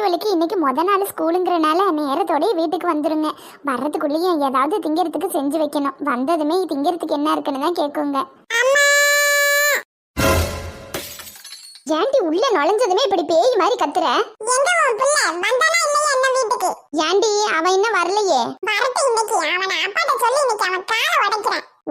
இன்னைக்கு முத நாள் ஸ்கூலுங்கிறனால நேரத்தோடய வீட்டுக்கு வந்துருங்க. வர்றதுக்குள்ளேயே ஏதாவது திங்கிறதுக்கு செஞ்சு வைக்கணும். வந்ததுமே திங்கிறதுக்கு என்ன இருக்குன்னு தான் கேட்குங்க ஏன்டி உள்ள நுழைஞ்சதுமே இப்படி பேய் மாதிரி கத்துற? ஏன்டி அவன் இன்னும் வரலையே?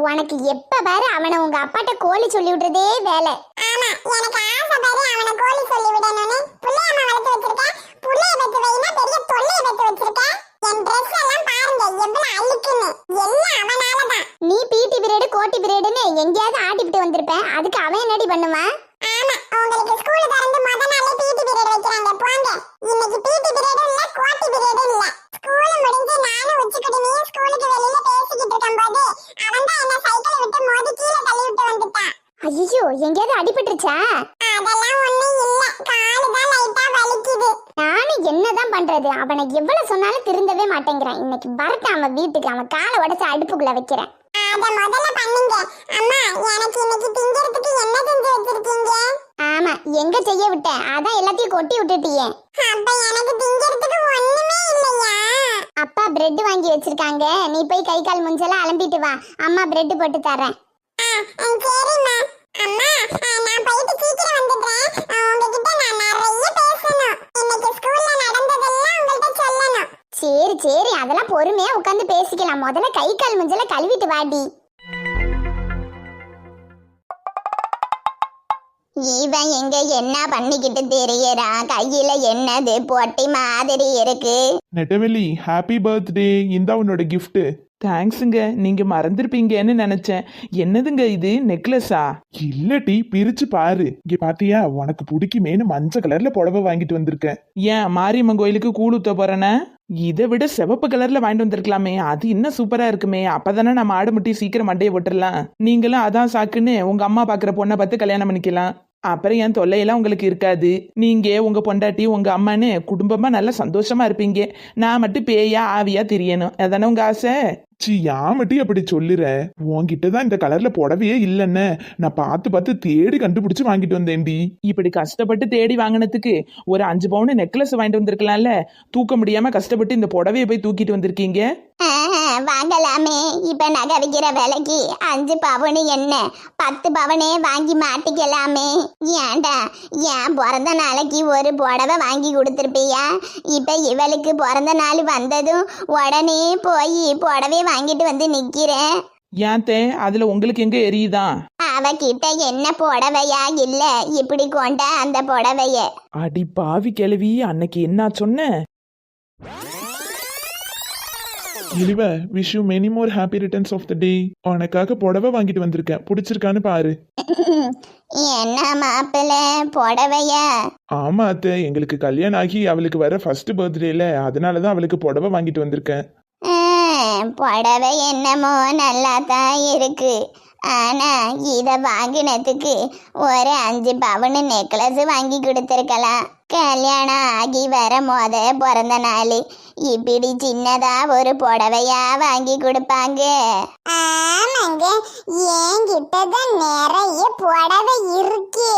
உனக்கு எப்ப பாரு அவனை உங்க அப்பாட்ட கோழி சொல்லி விடுறதே வேலை. ஆமா எனக்கு ஆசை பாரு அவனை கோழி சொல்லி விடணும்னு. புள்ளையம்மா வளர்த்து வச்சிருக்கேன். புள்ளைய பெத்து வைனா பெரிய தொல்லைய பெத்து வச்சிருக்கேன் என் Dress எல்லாம் பாருங்க. எவ்வளவு அழுக்குன்னு. எல்லாம் அவனாலதான். நீ பிடி பீரியட் கோட்டி பீரியட்னு எங்கேயாவது ஆட்டிவிட்டு வந்திருப்பேன் அதுக்கு அவன் என்னடி பண்ணுவான் ஆமா. உங்களுக்கு ஸ்கூல் திறந்து முத நாளே பிடி பீரியட் வைக்கிறாங்க. போங்க. இன்னைக்கு பிடி பீரியடும் இல்ல கோட்டி பீரியடும் இல்ல. ஸ்கூல் முடிஞ்சு நானும் உச்சிக்குடிமையும் ஸ்கூலுக்கு வெளியில பேசிக்கிட்டு இருக்கும்போது அவன் தான் என்ன சைக்கிளை விட்டு மோதி கீழே தள்ளி விட்டு வந்துட்டான். ஐயோ எங்கேயாவது அடிபட்டுருச்சா? அதெல்லாம் ஒண்ணும் இல்ல. காலு தான் என்னதான் பண்றது? அவனை எவ்வளவு சொன்னாலும் திருந்தவே மாட்டேங்கிறான். இன்னைக்கு வரட்டும் அவன் வீட்டுக்கு. அவன் காலை உடைச்சு அடுப்புக்குள்ள வைக்கிறேன். அத முதல்ல பண்ணுங்க. அம்மா எனக்கு இன்னைக்கு திங்கிறதுக்கு என்ன செஞ்சு வச்சிருக்கீங்க? ஆமா எங்க செய்ய விட்டேன் அதான் எல்லாத்தையும் கொட்டி விட்டுட்டியே. அப்ப எனக்கு திங்கிறதுக்கு ஒண்ணுமே இல்லையா? அப்பா பிரெட் வாங்கி வச்சிருக்காங்க. நீ போய் கை கால் முஞ்செல்லாம் அலம்பிட்டு வா. அம்மா பிரெட் போட்டு தரேன் பொறுமையா உட்காந்து பேசிக்கலாம். முதல்ல கை கால் முஞ்சல கழுவிட்டு வாடி. இவன் எங்க என்ன பண்ணிக்கிட்டு தெரியறான்? கையில என்னது பொட்டி மாதிரி இருக்கு. நெட்டவெளி ஹாப்பி பர்த்டே இந்தா உன்னோட gift. தேங்க்ஸுங்க நீங்க மறந்துருப்பீங்கன்னு நினைச்சேன். என்னதுங்க இது நெக்லஸா இல்லட்டி பிரிச்சு பாரு. இங்க பாத்தியா உனக்கு பிடிக்குமேனு மஞ்சள் கலர்ல புடவை வாங்கிட்டு வந்திருக்கேன். ஏன் மாரியம்மன் கோயிலுக்கு கூழ் ஊத்த போறேனே? இதை விட சிவப்பு கலர்ல வாங்கிட்டு வந்திருக்கலாமே. அது இன்னும் சூப்பரா இருக்குமே. அப்பதானே நம்ம ஆடு முட்டி சீக்கிரம் மண்டையை போட்டுடலாம் நீங்களும் அதான் சாக்குன்னு உங்க அம்மா பாக்குற பொண்ணை பார்த்து கல்யாணம் பண்ணிக்கலாம். அப்புறம் என் தொல்லையெல்லாம் உங்களுக்கு இருக்காது. நீங்க உங்க பொண்டாட்டி உங்க அம்மான்னு குடும்பமா நல்லா சந்தோஷமா இருப்பீங்க. நான் மட்டும் பேயா ஆவியா தெரியணும். அதானே உங்க ஆசை? சி யாமட்டி அப்படி சொல்லுற? உன்கிட்ட தான் இந்த கலர்ல புடவையே இல்லைன்னு. நான் பார்த்து பார்த்து தேடி கண்டுபிடிச்சு வாங்கிட்டு வந்தேன்டி. இப்படி கஷ்டப்பட்டு தேடி வாங்கினதுக்கு ஒரு அஞ்சு பவுன் நெக்லஸ் வாங்கிட்டு வந்திருக்கலாம்ல? தூக்க முடியாம கஷ்டப்பட்டு இந்த புடவைய போய் தூக்கிட்டு வந்திருக்கீங்க? ஆஹ், வாங்கலாமே. இப்ப நகை விக்கிற விலைக்கு அஞ்சு பவுனு என்ன? பத்து பவுனே வாங்கி மாட்டிக்கலாமே. ஏன்டா? ஏன் பிறந்த நாளைக்கு ஒரு புடவை வாங்கி கொடுத்துருப்பியா? இப்ப இவளுக்கு பிறந்த நாள் வந்ததும் உடனே போய் புடவை வாங்கிட்டு வந்து நிக்கிறேன். ஏன் தே அதுல உங்களுக்கு எங்க எரியுதான் அவகிட்ட என்ன புடவையா இல்ல? இப்படி கொண்ட அந்த புடவைய. அடி பாவி கிழவி அன்னைக்கு என்ன சொன்ன? இழிவ wish you many more happy returns of the day உனக்காக புடவை வாங்கிட்டு வந்திருக்கேன். பிடிச்சிருக்கான்னு பாரு. என்ன மாப்பிள்ள புடவையா? ஆமா அத்தை எங்களுக்கு கல்யாணம் ஆகி அவளுக்கு வர ஃபர்ஸ்ட் பர்த்டேல அதனால தான் அவளுக்கு புடவை வாங்கிட்டு வந்திருக்கேன். புடவை என்னமோ நல்லா தான் இருக்கு. ஆனா இதை வாங்கினதுக்கு ஒரு அஞ்சு பவுன் நெக்லஸ் வாங்கி கொடுத்துருக்கலாம். கல்யாணம் ஆகி வர மொத பிறந்த நாள். இப்படி சின்னதா ஒரு புடவையா வாங்கி கொடுப்பாங்க. ஆமாங்க என்கிட்ட தான் நிறைய புடவை இருக்கு.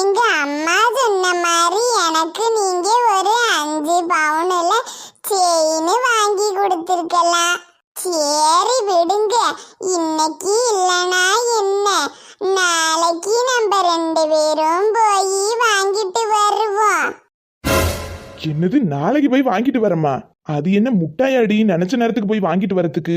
எங்க அம்மா சொன்ன மாதிரி எனக்கு நீங்க ஒரு அஞ்சு பவுனில் செயின் வாங்கி கொடுத்துருக்கலாம் சரி விடுங்க இன்னைக்கு இல்லனா என்ன நாளைக்கு நம்ம ரெண்டு பேரும் போய் வாங்கிட்டு வருவோம் என்னது நாளைக்கு போய் வாங்கிட்டு வரமா அது என்ன முட்டாயாடி? நினைச்ச நேரத்துக்கு போய் வாங்கிட்டு வரதுக்கு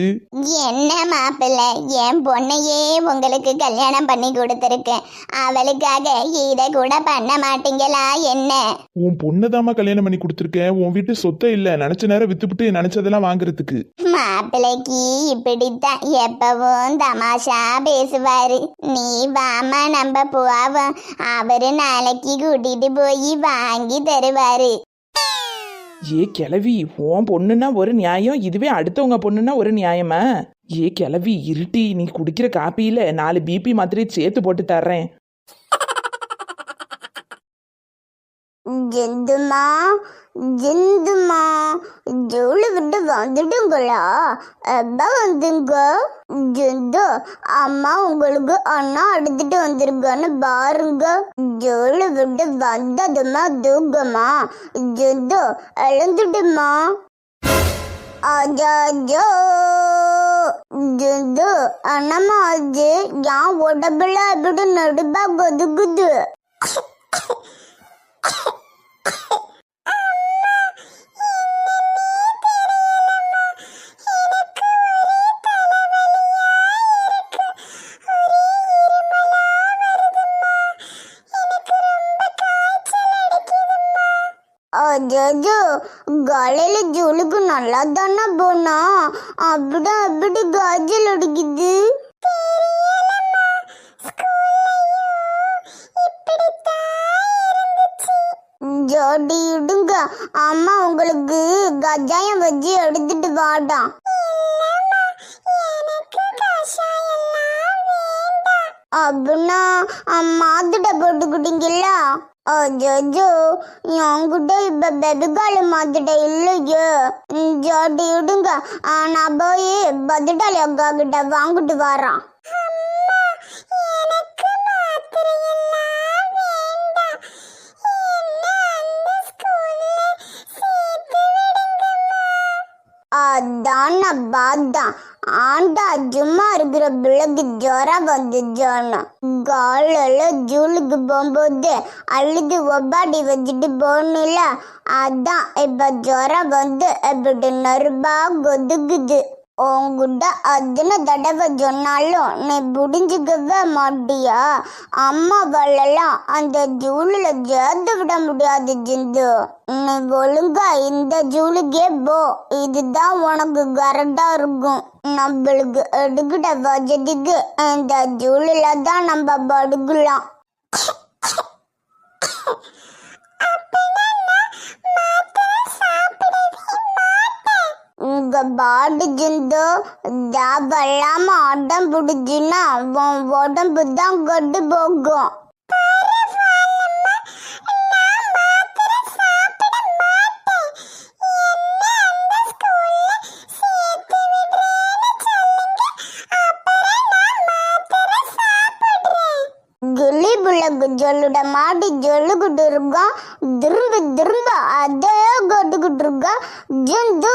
என்ன மாப்பிள்ளை என் பொண்ணையே உங்களுக்கு கல்யாணம் பண்ணி கொடுத்துருக்கேன். அவளுக்காக இதை கூட பண்ண மாட்டீங்களா என்ன? உன் பொண்ணதாம்மா கல்யாணம் பண்ணி கொடுத்துருக்கேன். உன் வீட்டு சொத்தை இல்ல. நினைச்ச நேரம் வித்துப்புட்டு நினைச்சதெல்லாம் வாங்குறதுக்கு. மாப்பிள்ளைக்கு இப்படித்தான் எப்பவும் தமாஷா பேசுவாரு. நீ வாமா நம்ம போவோம். அவரு நாளைக்கு கூட்டிட்டு போய் வாங்கி தருவாரு. ஏ கிளவி உன் பொண்ணுன்னா ஒரு நியாயம் இதுவே அடுத்தவங்க பொண்ணுன்னா ஒரு நியாயமா? ஏ கிளவி இருட்டி நீ குடிக்கிற காப்பியில நாலு பிபி மாத்திரை சேர்த்து போட்டு தர்றேன். ஜெந்துமா ஜெந்துமா ஜோலு விட்டு வந்துடுங்களா? எப்ப வந்துங்க ஜெந்து அம்மா உங்களுக்கு அண்ணா அடுத்துட்டு வந்திருக்கான்னு பாருங்க. ஜோலு விட்டு வந்ததுமா தூக்கமா ஜெந்து எழுந்துட்டுமா அஜாஜோ. ஜிந்து அண்ணம்மா அது என் உடம்புல அப்படி நடுப்பா கொதுக்குது? அஜாஜோ காலையில ஜோலுக்கு நல்லா தானே போனா? அப்படி அப்படி காய்ச்சல் அடிக்குது. ஜோடி இடுங்க அம்மா உங்களுக்கு கஜாயம் வச்சு எடுத்துட்டு வாடாம் அப்படின்னா மாத்துட்ட போட்டுக்கிட்டீங்கல்ல? அஜோ என்கிட்ட இப்ப பெபிகால மாத்துட்ட இல்லையோ. ஜோடி இடுங்க. ஆ, நான் போய் பத்துட்டாளி அக்கா கிட்ட வாங்கிட்டு வரான். அதான் நான் பார்த்தேன். ஆண்டா சும்மா இருக்கிற பிள்ளைக்கு ஜுரம் வந்துச்சோன்னு. காலையில் ஜூலுக்கு போகும்போது அழுது ஒப்பாடி வச்சுட்டு போகணும்ல? அதான் இப்போ ஜுரம் வந்து இப்படி நறுபா கொதுக்குது. உங்ககிட்ட அத்தனை தடவை சொன்னாலும் நீ புடிஞ்சுக்கவே மாட்டியா? அம்மா வரலாம் அந்த ஜூலில் சேர்த்து விட முடியாது ஜிந்து. நீ ஒழுங்கா இந்த ஜூலுக்கே போ. இதுதான் உனக்கு கரெக்டா இருக்கும். நம்மளுக்கு எடுக்கிட்ட வசதிக்கு இந்த ஜூலில தான் நம்ம படுக்கலாம். உங்க பாடி ஜிந்து தேவையில்லாம அடம் பிடிச்சின்னா உன் உடம்பு தான் கட்டு போகும். ஜொல்லுட மாட்டி ஜொல்லுகிட்டு இருக்கோம் திரும்ப திரும்ப அதே கட்டுக்கிட்டு இருக்கோம் ஜந்து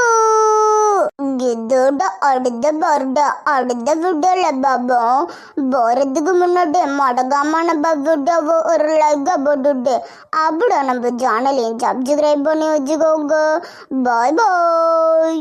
இதோட அடுத்த பருட அடுத்த விடல பாபம் போறதுக்கு முன்னாடி மடங்காம நம்ம விடவோ ஒரு லைக்கா போட்டுட்டு அப்படி நம்ம சேனலையும் சப்ஸ்கிரைப் பண்ணி வச்சுக்கோங்க. பாய் பாய்